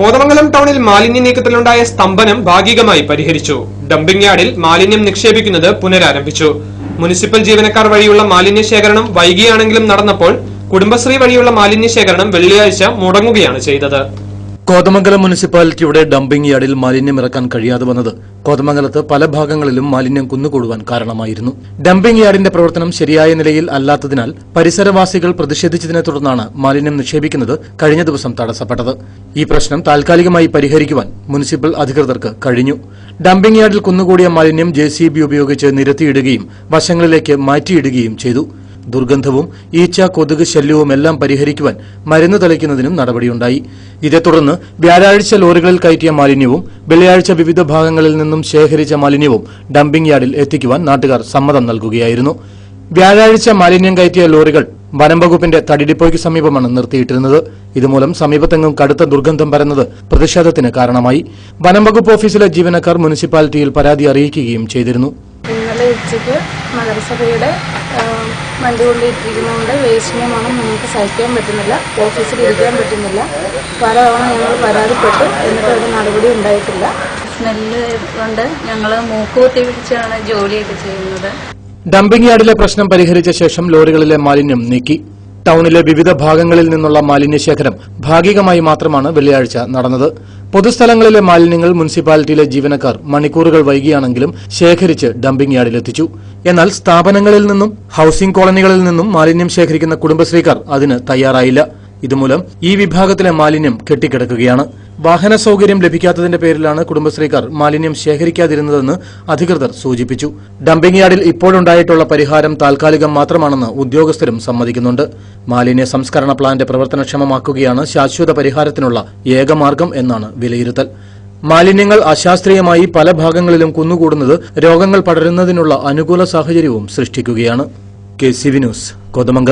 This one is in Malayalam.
കോതമംഗലം ടൗണിൽ മാലിന്യ നീക്കത്തിലുണ്ടായ സ്തംഭനം ഭാഗികമായി പരിഹരിച്ചു. ഡംപിംഗ് യാർഡിൽ മാലിന്യം നിക്ഷേപിക്കുന്നത് പുനരാരംഭിച്ചു. മുനിസിപ്പൽ ജീവനക്കാർ വഴിയുള്ള മാലിന്യ ശേഖരണം വൈകിയാണെങ്കിലും നടന്നപ്പോൾ കുടുംബശ്രീ വഴിയുള്ള മാലിന്യ ശേഖരണം വെള്ളിയാഴ്ച മുടങ്ങുകയാണ് ചെയ്തത്. കോതമംഗലം മുനിസിപ്പാലിറ്റിയുടെ ഡംപിംഗ് യാർഡിൽ മാലിന്യം ഇറക്കാൻ കഴിയാതെ വന്നത് കോതമംഗലത്ത് പല ഭാഗങ്ങളിലും മാലിന്യം കുന്നുകൂടുവാൻ കാരണമായിരുന്നു. ഡംപിംഗ് യാർഡിന്റെ പ്രവർത്തനം ശരിയായ നിലയിൽ അല്ലാത്തതിനാൽ പരിസരവാസികൾ പ്രതിഷേധിച്ചതിനെ തുടർന്നാണ് മാലിന്യം നിക്ഷേപിക്കുന്നത് കഴിഞ്ഞ ദിവസം തടസ്സപ്പെട്ടത്. ഈ പ്രശ്നം താൽക്കാലികമായി പരിഹരിക്കുവാൻ മുനിസിപ്പൽ അധികൃതർക്ക് കഴിഞ്ഞു. ഡംപിംഗ് യാർഡിൽ കുന്നുകൂടിയ മാലിന്യം ജെ ഉപയോഗിച്ച് നിരത്തിയിടുകയും വശങ്ങളിലേക്ക് മാറ്റിയിടുകയും ചെയ്തു. ദുർഗന്ധവും ഈച്ച കൊതുക് ശല്യവും എല്ലാം പരിഹരിക്കുവാൻ മരുന്ന് തളിക്കുന്നതിനും നടപടിയുണ്ടായി. ഇതേ തുടർന്ന് വ്യാഴാഴ്ച ലോറികളിൽ കയറ്റിയ മാലിന്യവും വെള്ളിയാഴ്ച വിവിധ ഭാഗങ്ങളിൽ നിന്നും ശേഖരിച്ച മാലിന്യവും ഡംപിംഗ് യാർഡിൽ എത്തിക്കുവാൻ നാട്ടുകാർ സമ്മതം നൽകുകയായിരുന്നു. വ്യാഴാഴ്ച മാലിന്യം കയറ്റിയ ലോറികൾ വനംവകുപ്പിന്റെ തടിഡിപ്പോയ്ക്ക് സമീപമാണ് നിർത്തിയിട്ടിരുന്നത്. ഇതുമൂലം സമീപത്തെങ്ങും കടുത്ത ദുർഗന്ധം പരന്നത് പ്രതിഷേധത്തിന് കാരണമായി. വനംവകുപ്പ് ഓഫീസിലെ ജീവനക്കാർ മുനിസിപ്പാലിറ്റിയിൽ പരാതി അറിയിക്കുകയും ചെയ്തിരുന്നു. ഇന്നലെ ഉച്ചയ്ക്ക് നഗരസഭയുടെ വണ്ടി കൊണ്ടിട്ടിരിക്കുന്നതുകൊണ്ട് വേസ്റ്റിനെ മണം നമുക്ക് സഹിക്കാൻ പറ്റുന്നില്ല ഓഫീസിൽ ഇരിക്കാൻ പറ്റുന്നില്ല. പലതവണ ഞങ്ങൾ പരാതിപ്പെട്ടു എന്നിട്ട് ഒരു നടപടി ഉണ്ടായിട്ടില്ല. സ്മെല്ല് കൊണ്ട് ഞങ്ങൾ മൂക്കൂത്തി പിടിച്ചാണ് ജോലിയൊക്കെ ചെയ്യുന്നത്. ഡംപിംഗ് യാർഡിലെ പ്രശ്നം പരിഹരിച്ച ശേഷം ലോറികളിലെ മാലിന്യം നീക്കി. ടൌണിലെ വിവിധ ഭാഗങ്ങളിൽ നിന്നുള്ള മാലിന്യ ശേഖരം ഭാഗികമായി മാത്രമാണ് വെള്ളിയാഴ്ച നടന്നത്. പൊതുസ്ഥലങ്ങളിലെ മാലിന്യങ്ങൾ മുനിസിപ്പാലിറ്റിയിലെ ജീവനക്കാർ മണിക്കൂറുകൾ വൈകിയാണെങ്കിലും ശേഖരിച്ച് ഡംപിംഗ് യാർഡിലെത്തിച്ചു എന്നാൽ സ്ഥാപനങ്ങളിൽ നിന്നും ഹൌസിംഗ് കോളനികളിൽ നിന്നും മാലിന്യം ശേഖരിക്കുന്ന കുടുംബശ്രീക്കാർ അതിന് തയ്യാറായില്ല. ഇതുമൂലം ഈ വിഭാഗത്തിലെ മാലിന്യം കെട്ടിക്കിടക്കുകയാണ്. വാഹന സൗകര്യം ലഭിക്കാത്തതിന്റെ പേരിലാണ് കുടുംബശ്രീക്കാർ മാലിന്യം ശേഖരിക്കാതിരുന്നതെന്ന് അധികൃതർ സൂചിപ്പിച്ചു. ഡംപിംഗ് യാർഡിൽ ഇപ്പോഴുണ്ടായിട്ടുള്ള പരിഹാരം താൽക്കാലികം മാത്രമാണെന്ന് ഉദ്യോഗസ്ഥരും സമ്മതിക്കുന്നുണ്ട്. മാലിന്യ സംസ്കരണ പ്ലാന്റ് പ്രവർത്തനക്ഷമമാക്കുകയാണ് ശാശ്വത പരിഹാരത്തിനുള്ള ഏകമാർഗം എന്നാണ് വിലയിരുത്തൽ. മാലിന്യങ്ങൾ അശാസ്ത്രീയമായി പല ഭാഗങ്ങളിലും കുന്നുകൂടുന്നത് രോഗങ്ങൾ പടരുന്നതിനുള്ള അനുകൂല സാഹചര്യവും സൃഷ്ടിക്കുകയാണ്. K news Kothamangalam.